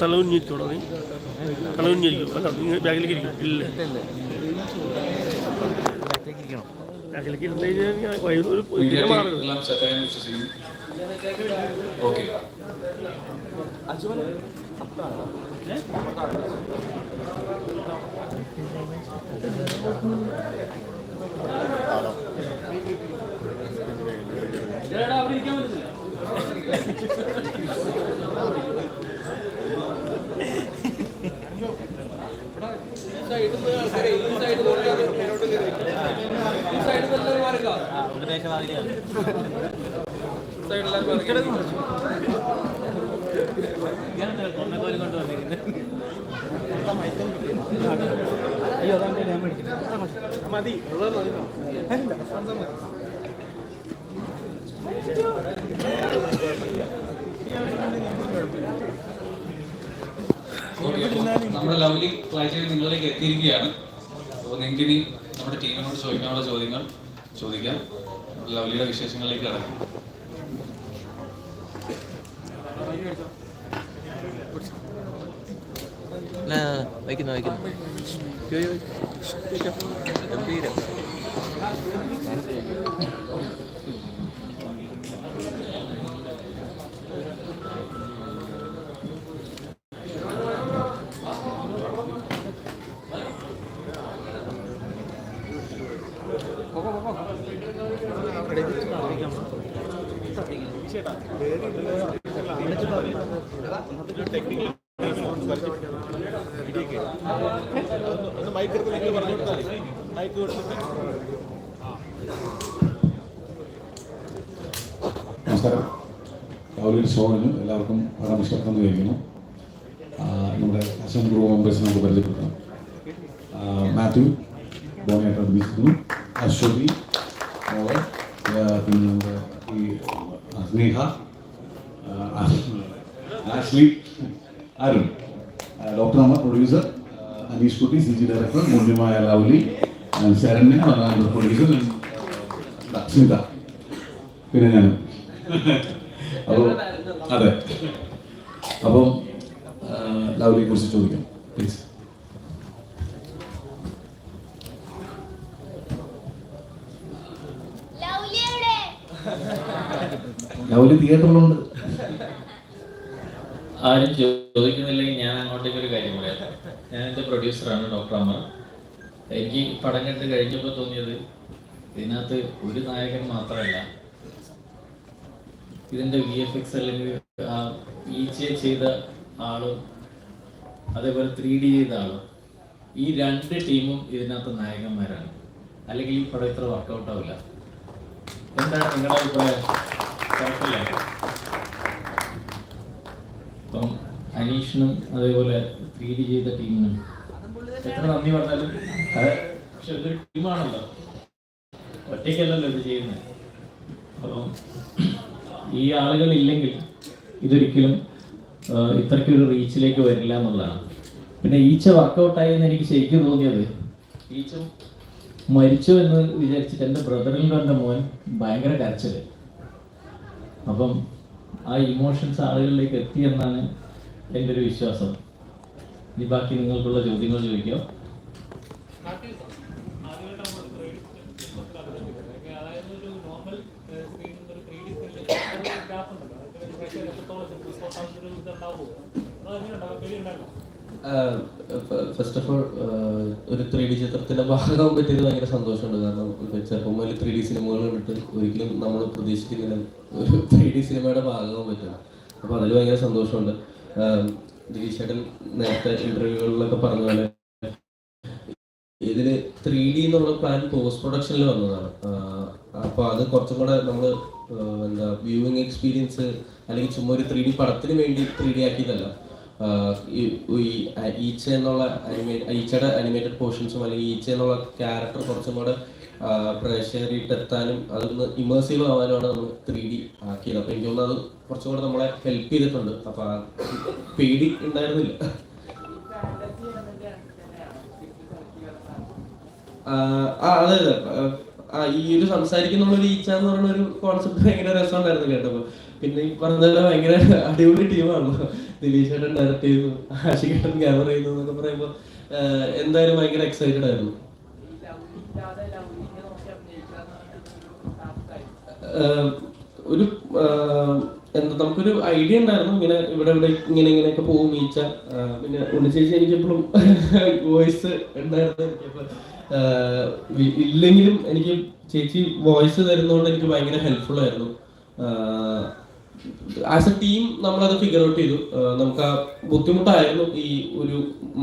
തല കുഞ്ഞിരിക്കോളൂ നീ തല കുഞ്ഞിരിക്കും അല്ല നീ ബാഗിലേക്ക് ഇരിക്കും. ഇല്ല. ബാഗിലേക്ക് ഇരുന്ന് കഴിഞ്ഞാൽ വൈകുന്നേരം അവിടെ ഒരു മീഡിയ പിന്നെ ടീം മാറരുത് എല്ലാം സെറ്റായെന്ന് നമ്മുടെ ലവ്ലി ക്ലാരിറ്റി നിങ്ങളിലേക്ക് എത്തിയിരിക്കുകയാണ്. അപ്പോൾ നിങ്ങൾക്ക് ഇനി നമ്മുടെ ടീമിനോട് ചോദിക്കാനുള്ള ചോദ്യങ്ങൾ ചോദിക്കാം. ലവ്ലിയുടെ വിശേഷങ്ങളിലേക്ക് കടക്കാം. വയ്ക്കുന്നു വയ്ക്കുന്നു. ഗംഭീരം നമസ്കാരം. രാവിലെ ഒരു ഷോയിന് എല്ലാവർക്കും വളരെ ഇഷ്ടപ്പെടുന്നു വിചാരിക്കുന്നു ആ, നമ്മുടെ അസം ഗ്രൂപ്പ് മെമ്പേഴ്സ് നമുക്ക് പരിചയപ്പെടുത്താം. മാത്യു ബോണിയായിട്ട് അഭിനയിക്കുന്നു അശ്വതി മോൾ പിന്നെ നമ്മുടെ ഈ സ്നേഹ ആഷ്ലി അരുൺ ഡോക്ടർ അമ്മ പ്രൊഡ്യൂസർ അനീഷ് കുട്ടി സി ജി ഡയറക്ടർ മൂല്യമായ ലൗലി ശരണ്യ പ്രൊഡ്യൂസർ സ്മിത പിന്നെ ഞാൻ അപ്പോൾ അതെ അപ്പോൾ ലൗലിയെ കുറിച്ച് ചോദിക്കാം. പ്ലീസ് ലവ്ലി തിയേറ്ററിലുണ്ട് ആരും ചോദിക്കുന്നില്ലെങ്കിൽ ഞാൻ അങ്ങോട്ടേക്ക് ഒരു കാര്യം പറയാം. ഞാൻ എന്റെ പ്രൊഡ്യൂസറാണ് ഡോക്ടർ അമർ. എനിക്ക് പടം കണ്ട് കഴിഞ്ഞപ്പോൾ തോന്നിയത് ഇതിനകത്ത് ഒരു നായകൻ മാത്രമല്ല ഇതിന്റെ വി എഫ് എക്സ് അല്ലെങ്കിൽ ഈച്ചയെ ചെയ്ത ആളും അതേപോലെ ത്രീ ഡി ചെയ്ത ആളും ഈ രണ്ട് ടീമും ഇതിനകത്ത് നായകന്മാരാണ്. അല്ലെങ്കിൽ ഈ പടം ഇത്ര വർക്കൗട്ട് ആവില്ല. എന്താണ് നിങ്ങളുടെ അഭിപ്രായം? കുഴപ്പമില്ല. അപ്പം അനീഷിനും അതേപോലെ ഡി ചെയ്ത ടീമിനും എത്ര നന്ദി പറഞ്ഞാലും പക്ഷെ ഇതൊരു ടീമാണല്ലോ. ഒറ്റയ്ക്കല്ലല്ലോ ഇത് ചെയ്യുന്നത്. അപ്പം ഈ ആളുകൾ ഇല്ലെങ്കിൽ ഇതൊരിക്കലും ഇത്രയ്ക്കൊരു റീച്ചിലേക്ക് വരില്ല എന്നുള്ളതാണ്. പിന്നെ ഈച്ച വർക്കൗട്ടായി എന്ന് എനിക്ക് ശരിക്കും തോന്നിയത് ഈച്ച മരിച്ചു എന്ന് വിചാരിച്ചിട്ട് എന്റെ ബ്രദറിന്റെ എന്റെ മോൻ ഭയങ്കര കരച്ചിൽ. അപ്പം ആ ഇമോഷൻസ് ആളുകളിലേക്ക് എത്തി എന്നാണ് എന്റെ ഒരു വിശ്വാസം. ഇനി ബാക്കി നിങ്ങൾക്കുള്ള ചോദ്യങ്ങൾ ചോദിക്കാം. ഫസ്റ്റ് ഓഫ് ഓൾ ഒരു ത്രീ ഡി ചിത്രത്തിന്റെ ഭാഗമാകാൻ പറ്റിയത് ഭയങ്കര സന്തോഷമുണ്ട്. കാരണം ചെറുപ്പം മുതൽ ത്രീ ഡി സിനിമകൾ കണ്ടിട്ട് ഒരിക്കലും നമ്മൾ പ്രതീക്ഷിക്കുന്നില്ല. ഒരു ത്രീ ഡി സിനിമയുടെ ഭാഗമാകാൻ പറ്റണം അപ്പൊ അതിൽ ഭയങ്കര സന്തോഷമുണ്ട്. ദിലീഷേട്ടൻ നേരത്തെ ഇന്റർവ്യൂകളിലൊക്കെ പറഞ്ഞ പോലെ ഇതിൽ ത്രീ ഡി എന്നുള്ള പ്ലാൻ പോസ്റ്റ് പ്രൊഡക്ഷനിൽ വന്നതാണ്. അപ്പോൾ അപ്പൊ അത് കുറച്ചും കൂടെ നമ്മൾ എന്താ വ്യൂവിങ് എക്സ്പീരിയൻസ് അല്ലെങ്കിൽ ചുമ്മാ ഒരു ത്രീ ഡി പടത്തിന് വേണ്ടി ത്രീ ഡി ആക്കിയതല്ല. ഈ അനിമേറ്റ് ഈച്ചയുടെ അനിമേറ്റഡ് പോർഷൻസും അല്ലെങ്കിൽ ഈച്ച എന്നുള്ള ക്യാരക്ടർ കുറച്ചും കൂടെ പ്രേക്ഷകരിട്ടെത്താനും അതൊന്ന് ഇമേഴ്സീവ് ആവാനുമാണ് നമ്മൾ ത്രീ ഡി ആക്കിയത്. അപ്പൊ എനിക്ക് തോന്നുന്നു അത് കുറച്ചും കൂടെ നമ്മളെ ഹെൽപ്പ് ചെയ്തിട്ടുണ്ട്. അപ്പൊ ആ പേടി ഉണ്ടായിരുന്നില്ല. ആ അതെ അതെ. ആ ഈ ഒരു സംസാരിക്കുന്ന ഈച്ച എന്ന് പറയുന്ന ഒരു കോൺസെപ്റ്റ് ഭയങ്കര രസമുണ്ടായിരുന്നു കേട്ടപ്പോ. പിന്നെ ഈ പറഞ്ഞ ഭയങ്കര അടിപൊളി ടീമാണ് ദിലീഷ് ഏട്ടൻ ഡയറക്റ്റ് ചെയ്തു. ആഷികേട്ടൻ ക്യാമറ ചെയ്യുന്നു എന്നൊക്കെ പറയുമ്പോൾ എന്തായാലും ഭയങ്കര എക്സൈറ്റഡ് ആയിരുന്നു. ഒരു എന്താ നമുക്കൊരു ഐഡിയ ഉണ്ടായിരുന്നു. ഇങ്ങനെ ഇവിടെ ഇവിടെ ഇങ്ങനെ ഇങ്ങനെയൊക്കെ പോകും മീച്ച. പിന്നെ ഉണ്ണിച്ചേച്ചി എനിക്കെപ്പോഴും വോയിസ് ഉണ്ടായിരുന്നു ഇല്ലെങ്കിലും എനിക്ക് ചേച്ചി വോയിസ് തരുന്നതുകൊണ്ട് എനിക്ക് ഭയങ്കര ഹെൽപ്ഫുൾ ആയിരുന്നു. ആസ് എ ടീം നമ്മളത് ഫിഗർ ഔട്ട് ചെയ്തു. നമുക്ക് ആ ബുദ്ധിമുട്ടായിരുന്നു ഈ ഒരു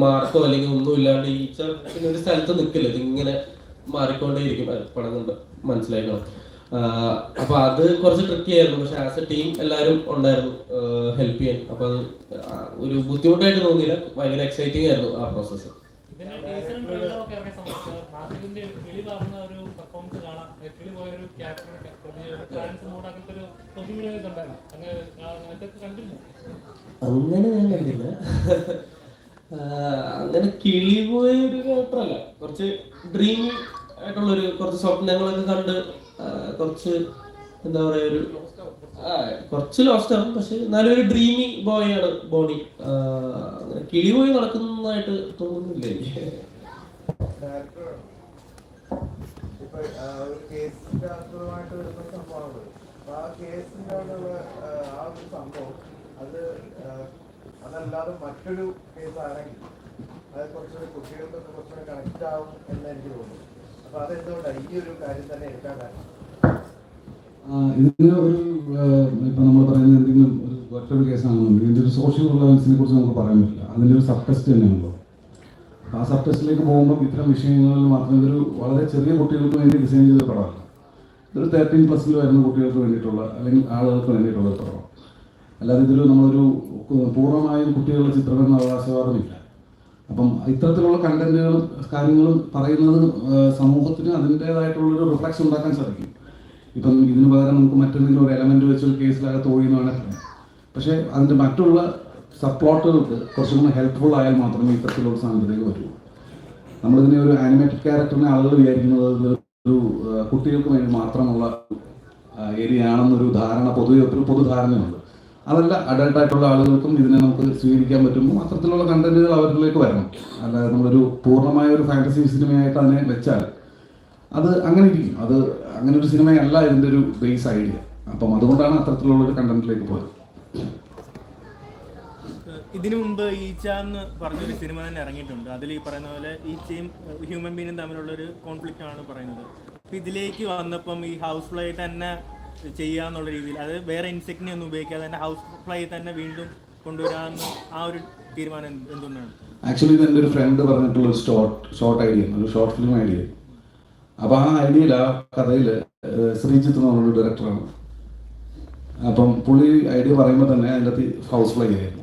മാർക്കോ അല്ലെങ്കിൽ ഒന്നും ഇല്ലാണ്ട് ഈ പിന്നെ ഒരു സ്ഥലത്ത് നിൽക്കില്ല ഇതിങ്ങനെ മാറിക്കൊണ്ടേയിരിക്കും പടം മനസ്സിലാക്കണം അപ്പൊ അത് കുറച്ച് ട്രിക്കി ആയിരുന്നു. പക്ഷെ ആസ് എ ടീം എല്ലാവരും ഉണ്ടായിരുന്നു ഹെൽപ്പ് ചെയ്യാൻ. അപ്പൊ അത് ഒരു ബുദ്ധിമുട്ടായിട്ട് തോന്നിയില്ല. ഭയങ്കര എക്സൈറ്റിംഗ് ആയിരുന്നു ആ പ്രോസസ്സ് ഒരു പെർഫോമൻസ് കാണാം. പോയ ഒരു ക്യാരക്ടർ അങ്ങനെ ഞാൻ കണ്ടില്ല അങ്ങനെ കിളി പോയ ഒരു ക്യാരക്ടറല്ല കുറച്ച് ഡ്രീം ആയിട്ടുള്ള ഒരു കുറച്ച് സ്വപ്നങ്ങളൊക്കെ കണ്ട് കുറച്ച് എന്താ പറയാ ഒരു കുറച്ച് ലോസ്റ്റ് ആവും പക്ഷെ എന്നാലും ഒരു ഡ്രീമി ബോയ് ആണ് ബോണി. കിളി പോയി നടക്കുന്നതായിട്ട് തോന്നുന്നില്ല എനിക്ക്. ഒരു കേസിന്റെ ആസ്പദമായിട്ട് വരുന്ന സംഭവമാണ് ആ കേസിന്റെ അകത്തുള്ള, ആ, ഒരു സംഭവം അത് അതല്ലാതെ മറ്റൊരു കേസ് ആണെങ്കിൽ അത് കുറച്ചുകൂടി കുട്ടികൾക്കൊക്കെ കുറച്ചുകൂടി കണക്ട് ആവും എന്ന് എനിക്ക് തോന്നുന്നു. അപ്പൊ അതെന്തുകൊണ്ടാണ് ഈ ഒരു കാര്യം തന്നെ എടുക്കാൻ കാരണം ഇതിന് ഒരു ഇപ്പൊ നമ്മൾ പറയുന്ന എന്തെങ്കിലും ഒരു ഒറ്റൊരു കേസാണെന്നുണ്ടെങ്കിൽ ഇതിന്റെ ഒരു സോഷ്യൽ റിലവൻസിനെ കുറിച്ച് നമുക്ക് പറയാൻ പറ്റില്ല. അതിന്റെ ഒരു സബ് ടെസ്റ്റ് തന്നെയാണല്ലോ. ആ സബ് ടെസ്റ്റിലേക്ക് പോകുമ്പോൾ ഇത്തരം വിഷയങ്ങളിൽ മാത്രം ഇതൊരു വളരെ ചെറിയ കുട്ടികൾക്ക് വേണ്ടി ഡിസൈൻ ചെയ്ത പടമല്ല ഇതൊരു തേർട്ടീൻ പ്ലസ്സിൽ വരുന്ന കുട്ടികൾക്ക് വേണ്ടിയിട്ടുള്ള അല്ലെങ്കിൽ ആളുകൾക്ക് വേണ്ടിയിട്ടുള്ള പടമാണ്. അല്ലാതെ ഇതിൽ നമ്മളൊരു പൂർണമായും കുട്ടികളുടെ ചിത്രമെന്ന അവകാശവാദമില്ല. അപ്പം ഇത്തരത്തിലുള്ള കണ്ടന്റുകളും കാര്യങ്ങളും പറയുന്നത് സമൂഹത്തിന് അതിന്റെതായിട്ടുള്ളൊരു റിഫ്ലക്ഷൻ ഉണ്ടാക്കാൻ സാധിക്കും. ഇപ്പം ഇതിന് പകരം നമുക്ക് മറ്റെന്തെങ്കിലും ഒരു എലമെന്റ് വെച്ചൊരു കേസിലകത്ത് ഒഴിയുന്നതാണ് പക്ഷേ അതിന്റെ മറ്റുള്ള സബ് പ്ലോട്ടുകൾക്ക് കുറച്ചും ഹെൽപ്ഫുൾ ആയാൽ മാത്രമേ ഇത്തരത്തിലുള്ള സാധനത്തിലേക്ക് വരൂ നമ്മളിതിനെ ഒരു ആനിമേറ്റഡ് ക്യാരക്ടറിനെ ആളുകൾ വിചാരിക്കുന്നത് ഒരു കുട്ടികൾക്ക് വേണ്ടി മാത്രമുള്ള ഏരിയ ആണെന്നൊരു ധാരണ പൊതുവെ ഒരു പൊതുധാരണയുണ്ട്. അതല്ല അഡൾട്ട് ആയിട്ടുള്ള ആളുകൾക്കും ഇതിനെ നമുക്ക് സ്വീകരിക്കാൻ പറ്റുമ്പോൾ അത്തരത്തിലുള്ള കണ്ടന്റുകൾ അവരിലേക്ക് വരണം. അല്ലാതെ നമ്മളൊരു പൂർണമായ ഒരു ഫാന്റസി സിനിമയായിട്ട് അതിനെ വെച്ചാൽ അത് അങ്ങനെ ഇരിക്കും. അത് അങ്ങനെ ഒരു സിനിമയല്ല ഇതിന്റെ ഒരു ബേസ് ഐഡിയ അപ്പം അതുകൊണ്ടാണ് അത്തരത്തിലുള്ള ഒരു കണ്ടന്റിലേക്ക് പോയത്. ഇതിനു മുമ്പ് ഈച്ച എന്ന് പറഞ്ഞൊരു സിനിമ തന്നെ ഇറങ്ങിയിട്ടുണ്ട്. അതിൽ ഈ പറയുന്ന പോലെ ഈച്ചയും ഹ്യൂമൻ ബീനും തമ്മിലുള്ള ഒരു കോൺഫ്ലിക്റ്റ് ആണ് പറയുന്നത്. അപ്പൊ ഇതിലേക്ക് വന്നപ്പം ഈ ഹൗസ് ഫ്ലൈ തന്നെ ചെയ്യാന്നുള്ള രീതിയിൽ അത് വേറെ ഇൻസെക്റ്റിനെ ഒന്നും ഉപയോഗിക്കാതെ തന്നെ ഹൗസ് ഫ്ലൈ തന്നെ വീണ്ടും കൊണ്ടുവരാമെന്ന് ആ ഒരു തീരുമാനം എന്ത് എന്തുകൊണ്ടാണ്? ആക്ച്വലി ഇത് എന്റെ ഒരു ഫ്രണ്ട് പറഞ്ഞിട്ടുള്ള ഷോർട്ട് ഷോർട്ട് ഐഡിയ ഒരു ഷോർട്ട് ഫിലിം ഐഡിയ അപ്പോൾ ആ ഐഡിയയിൽ ആ കഥയിൽ ശ്രീജിത്ത് എന്ന് പറഞ്ഞൊരു ഡയറക്ടറാണ് അപ്പം പുള്ളി ഐഡിയ പറയുമ്പോൾ തന്നെ അതിന്റെ അകത്ത് ഹൗസ് ഫ്ലൈ ആയിരുന്നു.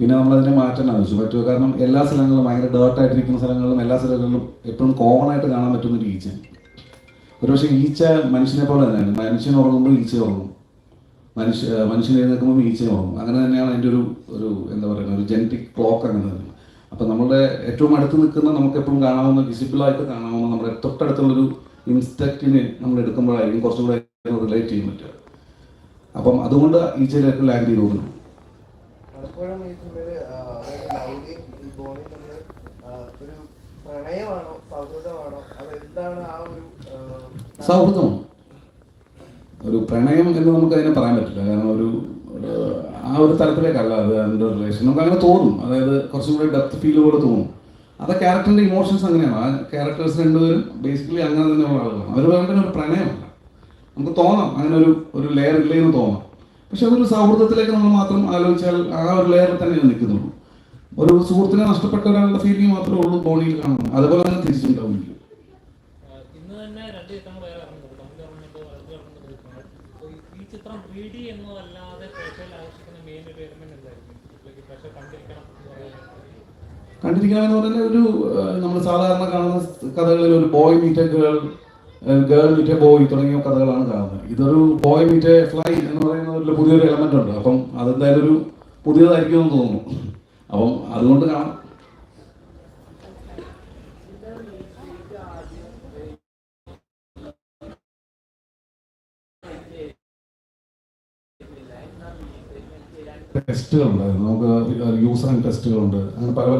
പിന്നെ നമ്മൾ അതിനെ മാറ്റാൻ ആവശ്യം പറ്റുമോ? കാരണം എല്ലാ സ്ഥലങ്ങളിലും ഭയങ്കര ഡേർട്ടായിട്ടിരിക്കുന്ന സ്ഥലങ്ങളിലും എല്ലാ സ്ഥലങ്ങളിലും എപ്പോഴും കോമൺ ആയിട്ട് കാണാൻ പറ്റുന്ന ഒരു ഈച്ചയാണ്. ഒരുപക്ഷെ ഈച്ച മനുഷ്യനെ പോലെ തന്നെയാണ്. മനുഷ്യൻ ഉറങ്ങുമ്പോൾ ഈച്ച ഉറങ്ങും. മനുഷ്യ മനുഷ്യൻ എഴുന്നേൽക്കുമ്പോൾ ഈച്ച ഉറങ്ങും. അങ്ങനെ തന്നെയാണ് അതിന്റെ ഒരു ഒരു എന്താ പറയുക ഒരു ജനറ്റിക് ക്ലോക്ക് അങ്ങനെ തന്നെ. അപ്പം നമ്മളുടെ ഏറ്റവും അടുത്ത് നിൽക്കുന്ന നമുക്ക് എപ്പോഴും കാണാവുന്ന വിസിബിളായിട്ട് കാണാവുന്ന നമ്മുടെ തൊട്ടടുത്തുള്ളൊരു ഇൻസ്റ്റക്റ്റിന് നമ്മൾ എടുക്കുമ്പോഴായിരിക്കും കുറച്ചുകൂടെ റിലേറ്റ് ചെയ്യാൻ പറ്റുക. അപ്പം അതുകൊണ്ട് ഈച്ചയിലേക്ക് ലാൻഡ് ചെയ്ത് തോന്നുന്നു പലപ്പോഴും ഈ സിനിമയിൽ ആ, അതായത് ലൗലി ഈ ബോണി തമ്മിൽ ഒരു പ്രണയമാണോ സൗഹൃദമാണോ അതെന്താണ് ആ ഒരു സൗഹൃദമാണ്. ഒരു പ്രണയം എന്ന് നമുക്ക് അതിനെ പറയാൻ പറ്റില്ല. കാരണം ഒരു ആ ഒരു തലത്തിലേക്കല്ല അത് അതിന്റെ റിലേഷൻ നമുക്ക് അങ്ങനെ തോന്നും. അതായത് കുറച്ചും കൂടി ഡെപ്ത് ഫീൽ പോലെ തോന്നും. അത് ക്യാരക്ടറിന്റെ ഇമോഷൻസ് അങ്ങനെയാണ്. ആ ക്യാരക്ടേഴ്സ് രണ്ടുപേരും ബേസിക്കലി അങ്ങനെ തന്നെയുള്ള ആളുകളാണ്. അവർ വേണ്ട ഒരു പ്രണയമല്ല. നമുക്ക് തോന്നാം. അങ്ങനെ ഒരു ഒരു ലെയർ ഇല്ലേ എന്ന് തോന്നാം. പക്ഷെ അതൊരു സൗഹൃദത്തിലേക്ക് നമ്മൾ മാത്രം ആലോചിച്ചാൽ ആ ഒരു ലെയറിൽ തന്നെ നിൽക്കുന്നുള്ളൂ. ഒരു സുഹൃത്തിനെ നഷ്ടപ്പെട്ട ഒരാളുടെ ഫീലിംഗ് മാത്രമേ ഉള്ളൂ ബോണിയിൽ കാണുന്നു അതുപോലെ തന്നെ തിരിച്ചുണ്ടാവില്ല കണ്ടിരിക്കണം എന്ന് കണ്ടിരിക്കണമെന്ന് പറഞ്ഞാൽ ഒരു നമ്മൾ സാധാരണ കാണുന്ന കഥകളിൽ ഒരു boy meet girl girl meet boy തുടങ്ങിയ കഥകളാണ് കാണുന്നത്. ഇതൊരു ബോയ് മീറ്റ് ഫ്ലൈ എന്ന് പറയുന്ന ഒരു പുതിയൊരു എലമെന്റ് ഉണ്ട്. അപ്പം അതെന്തായാലും ഒരു പുതിയതായിരിക്കും എന്ന് തോന്നുന്നു. അപ്പം അതുകൊണ്ട് കാണാം. ടെസ്റ്റുകളുണ്ടായിരുന്നു നമുക്ക് യൂസർ ടെസ്റ്റുകളുണ്ട് അങ്ങനെ പല പല